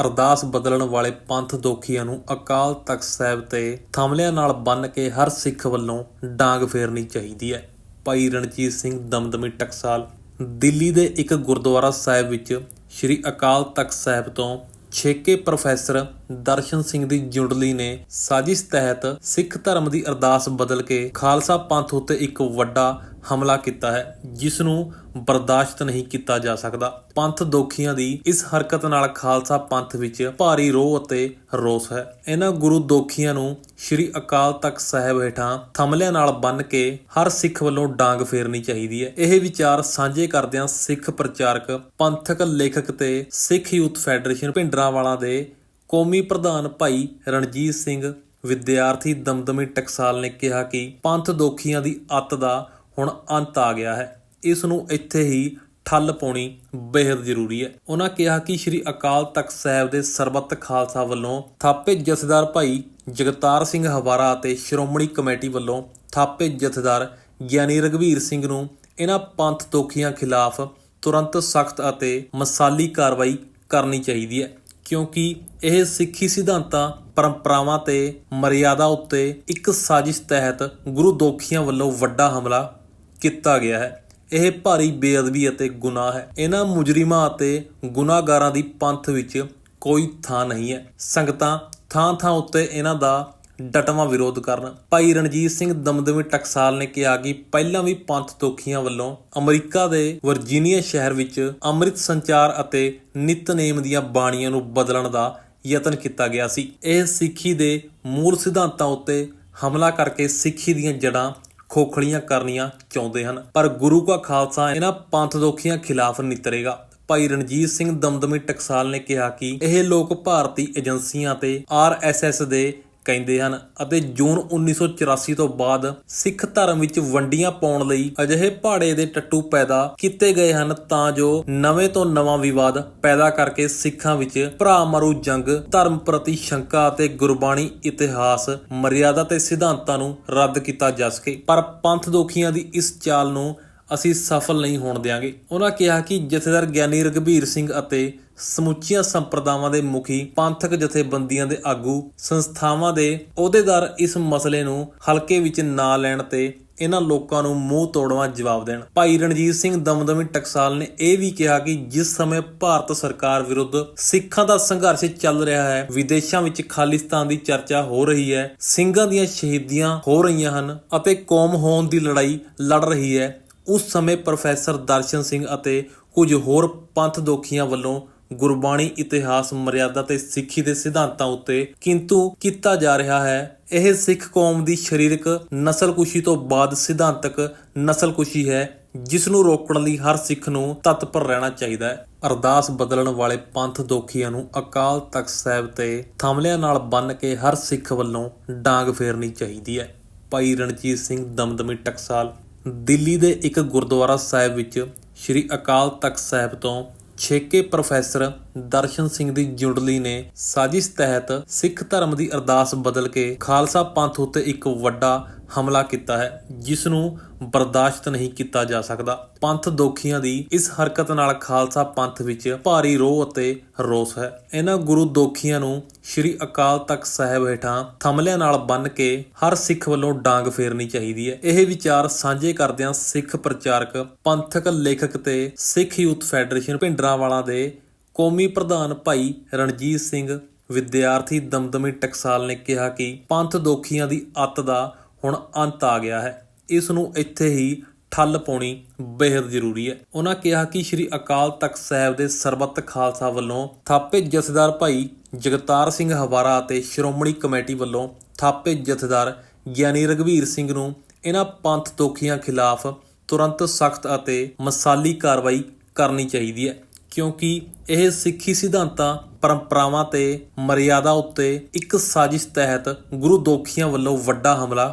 ਅਰਦਾਸ ਬਦਲਣ ਵਾਲੇ ਪੰਥ ਦੋਖੀਆਂ ਨੂੰ ਅਕਾਲ ਤਖਤ ਸਾਹਿਬ ਤੇ ਥਮਲਿਆਂ ਨਾਲ ਬੰਨ ਕੇ ਹਰ ਸਿੱਖ ਵੱਲੋਂ ਡਾਂਗ ਫੇਰਨੀ ਚਾਹੀਦੀ ਹੈ। ਭਾਈ ਰਣਜੀਤ ਸਿੰਘ ਦਮਦਮੀ ਟਕਸਾਲ, ਦਿੱਲੀ ਦੇ ਇੱਕ ਗੁਰਦੁਆਰਾ ਸਾਹਿਬ ਵਿੱਚ ਸ੍ਰੀ ਅਕਾਲ ਤਖਤ ਸਾਹਿਬ ਤੋਂ ਛੇਕੇ ਪ੍ਰੋਫੈਸਰ ਦਰਸ਼ਨ ਸਿੰਘ ਦੀ ਜੁੰਡਲੀ ਨੇ ਸਾਜ਼ਿਸ਼ ਤਹਿਤ ਸਿੱਖ ਧਰਮ ਦੀ ਅਰਦਾਸ ਬਦਲ ਕੇ ਖਾਲਸਾ ਪੰਥ ਉੱਤੇ ਇੱਕ ਵੱਡਾ ਹਮਲਾ ਕੀਤਾ ਹੈ ਜਿਸ ਨੂੰ ਬਰਦਾਸ਼ਤ ਨਹੀਂ ਕੀਤਾ ਜਾ ਸਕਦਾ। ਪੰਥ ਦੋਖੀਆਂ ਦੀ ਇਸ ਹਰਕਤ ਨਾਲ ਖਾਲਸਾ ਪੰਥ ਵਿੱਚ ਭਾਰੀ ਰੋਹ ਅਤੇ ਰੋਸ ਹੈ। ਇਹਨਾਂ ਗੁਰੂ ਦੋਖੀਆਂ ਨੂੰ ਸ੍ਰੀ ਅਕਾਲ ਤਖਤ ਸਾਹਿਬ ਹੇਠਾਂ ਥਮਲਿਆਂ ਨਾਲ ਬੰਨ ਕੇ ਹਰ ਸਿੱਖ ਵੱਲੋਂ ਡਾਂਗ ਫੇਰਨੀ ਚਾਹੀਦੀ ਹੈ। ਇਹ ਵਿਚਾਰ ਸਾਂਝੇ ਕਰਦਿਆਂ ਸਿੱਖ ਪ੍ਰਚਾਰਕ, ਪੰਥਕ ਲੇਖਕ ਤੇ ਸਿੱਖ ਯੂਥ ਫੈਡਰੇਸ਼ਨ ਭਿੰਡਰਾਂਵਾਲਾ ਦੇ ਕੌਮੀ ਪ੍ਰਧਾਨ ਭਾਈ ਰਣਜੀਤ ਸਿੰਘ ਵਿਦਿਆਰਥੀ ਦਮਦਮੀ ਟਕਸਾਲ ਨੇ ਕਿਹਾ ਕਿ ਪੰਥ ਦੋਖੀਆਂ ਦੀ ਅੱਤ ਦਾ ਹੁਣ ਅੰਤ ਆ ਗਿਆ ਹੈ। ਇਸ ਨੂੰ ਇੱਥੇ ਹੀ ਠੱਲ ਪਾਉਣੀ ਬੇहद ਜ਼ਰੂਰੀ ਹੈ। ਉਹਨਾਂ ਕਿਹਾ ਕਿ ਸ੍ਰੀ ਅਕਾਲ ਤਖਤ ਸਾਹਿਬ ਦੇ ਸਰਬੱਤ ਖਾਲਸਾ ਵੱਲੋਂ ਥਾਪੇ ਜਥੇਦਾਰ ਭਾਈ ਜਗਤਾਰ ਸਿੰਘ ਹਵਾਰਾ ਅਤੇ ਸ਼੍ਰੋਮਣੀ ਕਮੇਟੀ ਵੱਲੋਂ ਥਾਪੇ ਜਥੇਦਾਰ ਗਿਆਨੀ ਰਗਵੀਰ ਸਿੰਘ ਨੂੰ ਇਹਨਾਂ ਪੰਥ ਦੋਖੀਆਂ ਖਿਲਾਫ ਤੁਰੰਤ ਸਖਤ ਅਤੇ ਮਸਾਲੀ ਕਾਰਵਾਈ ਕਰਨੀ ਚਾਹੀਦੀ ਹੈ, ਕਿਉਂਕਿ ਇਹ ਸਿੱਖੀ ਸਿਧਾਂਤਾਂ, ਪਰੰਪਰਾਵਾਂ ਤੇ ਮਰਿਆਦਾ ਉੱਤੇ ਇੱਕ ਸਾਜ਼ਿਸ਼ ਤਹਿਤ ਗੁਰੂ ਦੋਖੀਆਂ ਵੱਲੋਂ ਵੱਡਾ ਹਮਲਾ ਕੀਤਾ ਗਿਆ ਹੈ। ਇਹ ਭਾਰੀ ਬੇਅਦਬੀ ਅਤੇ ਗੁਨਾਹ ਹੈ। ਇਹਨਾਂ ਮੁਜਰਿਮਾਂ ਅਤੇ ਗੁਨਾਹਗਾਰਾਂ ਦੀ ਪੰਥ ਵਿੱਚ ਕੋਈ ਥਾਂ ਨਹੀਂ ਹੈ। ਸੰਗਤਾਂ ਥਾਂ ਥਾਂ ਉੱਤੇ ਇਹਨਾਂ ਦਾ ਡਟਵਾਂ ਵਿਰੋਧ ਕਰਨ। ਭਾਈ ਰਣਜੀਤ ਸਿੰਘ ਦਮਦਮੀ ਟਕਸਾਲ ਨੇ ਕਿਹਾ ਕਿ ਪਹਿਲਾਂ ਵੀ ਪੰਥ ਦੋਖੀਆਂ ਵੱਲੋਂ ਅਮਰੀਕਾ ਦੇ ਵਰਜੀਨੀਆ ਸ਼ਹਿਰ ਵਿੱਚ ਅੰਮ੍ਰਿਤ ਸੰਚਾਰ ਅਤੇ ਨਿਤਨੇਮ ਦੀਆਂ ਬਾਣੀਆਂ ਨੂੰ ਬਦਲਣ ਦਾ ਯਤਨ ਕੀਤਾ ਗਿਆ ਸੀ। ਇਹ ਸਿੱਖੀ ਦੇ ਮੂਲ ਸਿਧਾਂਤਾਂ ਉੱਤੇ ਹਮਲਾ ਕਰਕੇ ਸਿੱਖੀ ਦੀਆਂ ਜੜ੍ਹਾਂ ਖੋਖਲੀਆਂ ਕਰਨੀਆਂ ਚਾਹੁੰਦੇ ਹਨ। ਪਰ ਗੁਰੂ ਕਾ ਖਾਲਸਾ ਇਹਨਾਂ ਪੰਥ ਦੋਖੀਆਂ ਖਿਲਾਫ ਨਿਤਰੇਗਾ ਭਾਈ ਰਣਜੀਤ ਸਿੰਘ ਦਮਦਮੀ ਟਕਸਾਲ ਨੇ ਕਿਹਾ ਕਿ ਇਹ ਲੋਕ ਭਾਰਤੀ ਏਜੰਸੀਆਂ ਤੇ ਆਰਐਸਐਸ ਦੇ ਕਹਿੰਦੇ ਹਨ ਅਤੇ ਜੂਨ 1984 ਤੋਂ ਬਾਅਦ ਸਿੱਖ ਧਰਮ ਵਿੱਚ ਵੰਡੀਆਂ ਪਾਉਣ ਲਈ ਅਜਿਹੇ ਪਹਾੜੇ ਦੇ ਟੱਟੂ ਪੈਦਾ ਕੀਤੇ ਗਏ ਹਨ ਤਾਂ ਜੋ ਨਵੇਂ ਤੋਂ ਨਵਾਂ ਵਿਵਾਦ ਪੈਦਾ ਕਰਕੇ ਸਿੱਖਾਂ ਵਿੱਚ ਭਰਾ ਮਾਰੂ ਜੰਗ, ਧਰਮ ਪ੍ਰਤੀ ਸ਼ੰਕਾ ਅਤੇ ਗੁਰਬਾਣੀ ਇਤਿਹਾਸ, ਮਰਿਆਦਾ ਤੇ ਸਿਧਾਂਤਾਂ ਨੂੰ ਰੱਦ ਕੀਤਾ ਜਾ ਸਕੇ। ਪਰ ਪੰਥ ਦੋਖੀਆਂ ਦੀ ਇਸ ਚਾਲ ਨੂੰ ਅਸੀਂ ਸਫਲ ਨਹੀਂ ਹੋਣ ਦੇਵਾਂਗੇ ਉਹਨਾਂ ਕਿਹਾ ਕਿ ਜਥੇਦਾਰ ਗਿਆਨੀ ਰਗਵੀਰ ਸਿੰਘ ਅਤੇ ਸਮੁੱਚੀਆਂ ਸੰਪਰਦਾਵਾਂ ਦੇ ਮੁਖੀ, ਪੰਥਕ ਜਥੇਬੰਦੀਆਂ ਦੇ ਆਗੂ, ਸੰਸਥਾਵਾਂ ਦੇ ਅਹੁਦੇਦਾਰ ਇਸ ਮਸਲੇ ਨੂੰ ਹਲਕੇ ਵਿੱਚ ਨਾ ਲੈਣ ਤੇ ਇਹਨਾਂ ਲੋਕਾਂ ਨੂੰ ਮੂੰਹ ਤੋੜਵਾ ਜਵਾਬ ਦੇਣ। ਭਾਈ ਰਣਜੀਤ ਸਿੰਘ ਦਮਦਮੀ ਟਕਸਾਲ ਨੇ ਇਹ ਵੀ ਕਿਹਾ ਕਿ ਜਿਸ ਸਮੇਂ ਭਾਰਤ ਸਰਕਾਰ ਵਿਰੁੱਧ ਸਿੱਖਾਂ ਦਾ ਸੰਘਰਸ਼ ਚੱਲ ਰਿਹਾ ਹੈ, ਵਿਦੇਸ਼ਾਂ ਵਿੱਚ ਖਾਲਿਸਤਾਨ ਦੀ ਚਰਚਾ ਹੋ ਰਹੀ ਹੈ, ਸਿੰਘਾਂ ਦੀਆਂ ਸ਼ਹੀਦੀਆਂ ਹੋ ਰਹੀਆਂ ਹਨ ਅਤੇ ਕੌਮ ਹੋਣ ਦੀ ਲੜਾਈ ਲੜ ਰਹੀ ਹੈ ਉਸ ਸਮੇਂ ਪ੍ਰੋਫੈਸਰ ਦਰਸ਼ਨ ਸਿੰਘ ਅਤੇ ਕੁਝ ਹੋਰ ਪੰਥ ਦੋਖੀਆਂ ਵੱਲੋਂ ਗੁਰਬਾਣੀ ਇਤਿਹਾਸ, ਮਰਿਆਦਾ ਤੇ ਸਿੱਖੀ ਦੇ ਸਿਧਾਂਤਾਂ ਉੱਤੇ ਕਿੰਤੂ ਕੀਤਾ ਜਾ ਰਿਹਾ ਹੈ। ਇਹ ਸਿੱਖ ਕੌਮ ਦੀ ਸਰੀਰਕ ਨਸਲਕੁਸ਼ੀ ਤੋਂ ਬਾਅਦ ਸਿਧਾਂਤਕ ਨਸਲਕੁਸ਼ੀ ਹੈ, ਜਿਸ ਨੂੰ ਰੋਕਣ ਲਈ ਹਰ ਸਿੱਖ ਨੂੰ ਤਤਪਰ ਰਹਿਣਾ ਚਾਹੀਦਾ ਹੈ। ਅਰਦਾਸ ਬਦਲਣ ਵਾਲੇ ਪੰਥ ਦੋਖੀਆਂ ਨੂੰ ਅਕਾਲ ਤਖਤ ਸਾਹਿਬ ਤੇ ਥਮਲਿਆਂ ਨਾਲ ਬੰਨ ਕੇ ਹਰ ਸਿੱਖ ਵੱਲੋਂ ਡਾਂਗ ਫੇਰਨੀ ਚਾਹੀਦੀ ਹੈ। ਭਾਈ ਰਣਜੀਤ ਸਿੰਘ ਦਮਦਮੀ ਟਕਸਾਲ ਦਿੱਲੀ ਦੇ ਇੱਕ ਗੁਰਦੁਆਰਾ ਸਾਹਿਬ ਵਿੱਚ ਸ੍ਰੀ ਅਕਾਲ ਤਖਤ ਸਾਹਿਬ ਤੋਂ ਛੇਕੇ ਪ੍ਰੋਫੈਸਰ ਦਰਸ਼ਨ ਸਿੰਘ ਦੀ ਜੁੰਡਲੀ ਨੇ ਸਾਜ਼ਿਸ਼ ਤਹਿਤ ਸਿੱਖ ਧਰਮ ਦੀ ਅਰਦਾਸ ਬਦਲ ਕੇ ਖਾਲਸਾ ਪੰਥ ਉੱਤੇ ਇੱਕ ਵੱਡਾ ਹਮਲਾ ਕੀਤਾ ਹੈ ਜਿਸ ਨੂੰ ਬਰਦਾਸ਼ਤ ਨਹੀਂ ਕੀਤਾ ਜਾ ਸਕਦਾ। ਪੰਥ ਦੋਖੀਆਂ ਦੀ ਇਸ ਹਰਕਤ ਨਾਲ ਖਾਲਸਾ ਪੰਥ ਵਿੱਚ ਭਾਰੀ ਰੋਹ ਅਤੇ ਰੋਸ ਹੈ। ਇਹਨਾਂ ਗੁਰੂ ਦੋਖੀਆਂ ਨੂੰ ਸ੍ਰੀ ਅਕਾਲ ਤਖਤ ਸਾਹਿਬ ਹੇਠਾਂ ਥਮਲਿਆਂ ਨਾਲ ਬੰਨ ਕੇ ਹਰ ਸਿੱਖ ਵੱਲੋਂ ਡਾਂਗ ਫੇਰਨੀ ਚਾਹੀਦੀ ਹੈ। ਇਹ ਵਿਚਾਰ ਸਾਂਝੇ ਕਰਦਿਆਂ ਸਿੱਖ ਪ੍ਰਚਾਰਕ, ਪੰਥਕ ਲੇਖਕ ਤੇ ਸਿੱਖ ਯੂਥ ਫੈਡਰੇਸ਼ਨ ਭਿੰਡਰਾਂਵਾਲਾ ਦੇ ਕੌਮੀ ਪ੍ਰਧਾਨ ਭਾਈ ਰਣਜੀਤ ਸਿੰਘ ਵਿਦਿਆਰਥੀ ਦਮਦਮੀ ਟਕਸਾਲ ਨੇ ਕਿਹਾ ਕਿ ਪੰਥ ਦੋਖੀਆਂ ਦੀ ਅੱਤ ਦਾ ਹੁਣ ਅੰਤ ਆ ਗਿਆ ਹੈ। ਇਸ ਨੂੰ ਇੱਥੇ ਹੀ ਠੱਲ ਪਾਉਣੀ ਬੇहद ਜ਼ਰੂਰੀ ਹੈ। ਉਹਨਾਂ ਕਿਹਾ ਕਿ ਸ੍ਰੀ ਅਕਾਲ ਤਖਤ ਸਾਹਿਬ ਦੇ ਸਰਬੱਤ ਖਾਲਸਾ ਵੱਲੋਂ ਥਾਪੇ ਜਥੇਦਾਰ ਭਾਈ ਜਗਤਾਰ ਸਿੰਘ ਹਵਾਰਾ ਅਤੇ ਸ਼੍ਰੋਮਣੀ ਕਮੇਟੀ ਵੱਲੋਂ ਥਾਪੇ ਜਥੇਦਾਰ ਗਿਆਨੀ ਰਗਵੀਰ ਸਿੰਘ ਨੂੰ ਇਹਨਾਂ ਪੰਥ ਦੋਖੀਆਂ ਖਿਲਾਫ ਤੁਰੰਤ ਸਖਤ ਅਤੇ ਮਸਾਲੀ ਕਾਰਵਾਈ ਕਰਨੀ ਚਾਹੀਦੀ ਹੈ, ਕਿਉਂਕਿ ਇਹ ਸਿੱਖੀ ਸਿਧਾਂਤਾਂ, ਪਰੰਪਰਾਵਾਂ ਤੇ ਮਰਿਆਦਾ ਉੱਤੇ ਇੱਕ ਸਾਜ਼ਿਸ਼ ਤਹਿਤ ਗੁਰੂ ਦੋਖੀਆਂ ਵੱਲੋਂ ਵੱਡਾ ਹਮਲਾ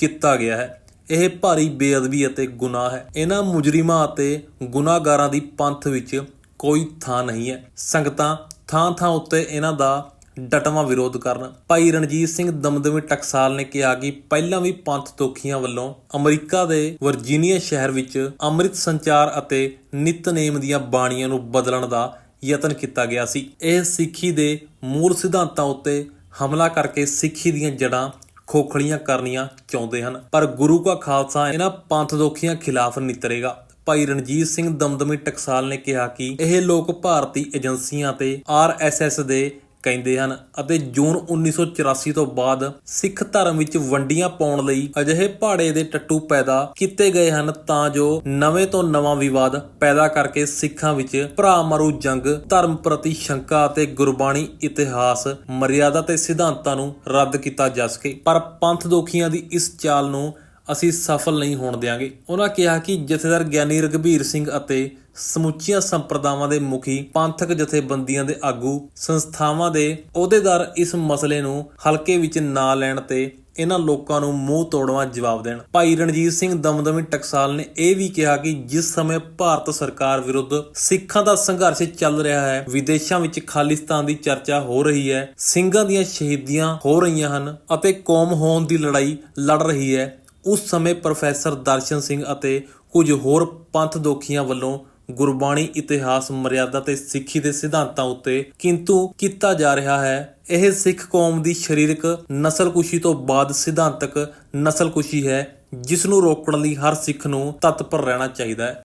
ਕੀਤਾ ਗਿਆ ਹੈ। ਇਹ ਭਾਰੀ ਬੇਅਦਬੀ ਅਤੇ ਗੁਨਾਹ ਹੈ। ਇਹਨਾਂ ਮੁਜਰਿਮਾਂ ਅਤੇ ਗੁਨਾਹਗਾਰਾਂ ਦੀ ਪੰਥ ਵਿੱਚ ਕੋਈ ਥਾਂ ਨਹੀਂ ਹੈ। ਸੰਗਤਾਂ ਥਾਂ ਥਾਂ ਉੱਤੇ ਇਹਨਾਂ ਦਾ ਡਟਵਾਂ ਵਿਰੋਧ ਕਰਨ। ਭਾਈ ਰਣਜੀਤ ਸਿੰਘ ਦਮਦਮੀ ਟਕਸਾਲ ਨੇ ਕਿਹਾ ਕਿ ਪਹਿਲਾਂ ਵੀ ਪੰਥ ਦੋਖੀਆਂ ਵੱਲੋਂ ਅਮਰੀਕਾ ਦੇ ਵਰਜੀਨੀਆ ਸ਼ਹਿਰ ਵਿੱਚ ਅੰਮ੍ਰਿਤ ਸੰਚਾਰ ਅਤੇ ਨਿਤਨੇਮ ਦੀਆਂ ਬਾਣੀਆਂ ਨੂੰ ਬਦਲਣ ਦਾ ਯਤਨ ਕੀਤਾ ਗਿਆ ਸੀ। ਇਹ ਸਿੱਖੀ ਦੇ ਮੂਲ ਸਿਧਾਂਤਾਂ ਉੱਤੇ ਹਮਲਾ ਕਰਕੇ ਸਿੱਖੀ ਦੀਆਂ ਜੜ੍ਹਾਂ ਖੋਖਲੀਆਂ ਕਰਨੀਆਂ ਚਾਹੁੰਦੇ ਹਨ। ਪਰ ਗੁਰੂ ਕਾ ਖਾਲਸਾ ਇਹਨਾਂ ਪੰਥ ਦੋਖੀਆਂ ਖਿਲਾਫ ਨਿਤਰੇਗਾ। ਭਾਈ ਰਣਜੀਤ ਸਿੰਘ ਦਮਦਮੀ ਟਕਸਾਲ ਨੇ ਕਿਹਾ ਕਿ ਇਹ ਲੋਕ ਭਾਰਤੀ ਏਜੰਸੀਆਂ ਤੇ ਆਰਐਸਐਸ ਦੇ ਕਹਿੰਦੇ ਹਨ ਅਤੇ ਜੂਨ 1984 ਤੋਂ ਬਾਅਦ ਸਿੱਖ ਧਰਮ ਵਿੱਚ ਵੰਡੀਆਂ ਪਾਉਣ ਲਈ ਅਜਿਹੇ ਪਹਾੜੇ ਦੇ ਟੱਟੂ ਪੈਦਾ ਕੀਤੇ ਗਏ ਹਨ ਤਾਂ ਜੋ ਨਵੇਂ ਤੋਂ ਨਵਾਂ ਵਿਵਾਦ ਪੈਦਾ ਕਰਕੇ ਸਿੱਖਾਂ ਵਿੱਚ ਭਰਾ ਮਾਰੂ ਜੰਗ, ਧਰਮ ਪ੍ਰਤੀ ਸ਼ੰਕਾ ਅਤੇ ਗੁਰਬਾਣੀ ਇਤਿਹਾਸ, ਮਰਿਆਦਾ ਤੇ ਸਿਧਾਂਤਾਂ ਨੂੰ ਰੱਦ ਕੀਤਾ ਜਾ ਸਕੇ। ਪਰ ਪੰਥ ਦੋਖੀਆਂ ਦੀ ਇਸ ਚਾਲ ਨੂੰ ਅਸੀਂ ਸਫਲ ਨਹੀਂ ਹੋਣ ਦਿਆਂਗੇ। ਉਹਨਾਂ ਕਿਹਾ ਕਿ ਜਥੇਦਾਰ ਗਿਆਨੀ ਰਗਵੀਰ ਸਿੰਘ ਅਤੇ ਸਮੁੱਚੀਆਂ ਸੰਪਰਦਾਵਾਂ ਦੇ ਮੁਖੀ, ਪੰਥਕ ਜਥੇਬੰਦੀਆਂ ਦੇ ਆਗੂ, ਸੰਸਥਾਵਾਂ ਦੇ ਅਹੁਦੇਦਾਰ ਇਸ ਮਸਲੇ ਨੂੰ ਹਲਕੇ ਵਿੱਚ ਨਾ ਲੈਣ ਤੇ ਇਹਨਾਂ ਲੋਕਾਂ ਨੂੰ ਮੂੰਹ ਤੋੜਵਾ ਜਵਾਬ ਦੇਣ। ਭਾਈ ਰਣਜੀਤ ਸਿੰਘ ਦਮਦਮੀ ਟਕਸਾਲ ਨੇ ਇਹ ਵੀ ਕਿਹਾ ਕਿ ਜਿਸ ਸਮੇਂ ਭਾਰਤ ਸਰਕਾਰ ਵਿਰੁੱਧ ਸਿੱਖਾਂ ਦਾ ਸੰਘਰਸ਼ ਚੱਲ ਰਿਹਾ ਹੈ, ਵਿਦੇਸ਼ਾਂ ਵਿੱਚ ਖਾਲਿਸਤਾਨ ਦੀ ਚਰਚਾ ਹੋ ਰਹੀ ਹੈ, ਸਿੰਘਾਂ ਦੀਆਂ ਸ਼ਹੀਦੀਆਂ ਹੋ ਰਹੀਆਂ ਹਨ ਅਤੇ ਕੌਮ ਹੋਣ ਦੀ ਲੜਾਈ ਲੜ ਰਹੀ ਹੈ ਉਸ ਸਮੇਂ ਪ੍ਰੋਫੈਸਰ ਦਰਸ਼ਨ ਸਿੰਘ ਅਤੇ ਕੁਝ ਹੋਰ ਪੰਥ ਦੋਖੀਆਂ ਵੱਲੋਂ ਗੁਰਬਾਣੀ ਇਤਿਹਾਸ, ਮਰਿਆਦਾ ਤੇ ਸਿੱਖੀ ਦੇ ਸਿਧਾਂਤਾਂ ਉੱਤੇ ਕਿੰਤੂ ਕੀਤਾ ਜਾ ਰਿਹਾ ਹੈ। ਇਹ ਸਿੱਖ ਕੌਮ ਦੀ ਸਰੀਰਕ ਨਸਲਕੁਸ਼ੀ ਤੋਂ ਬਾਅਦ ਸਿਧਾਂਤਕ ਨਸਲਕੁਸ਼ੀ ਹੈ ਜਿਸ ਨੂੰ ਰੋਕਣ ਲਈ ਹਰ ਸਿੱਖ ਨੂੰ ਤਤਪਰ ਰਹਿਣਾ ਚਾਹੀਦਾ ਹੈ।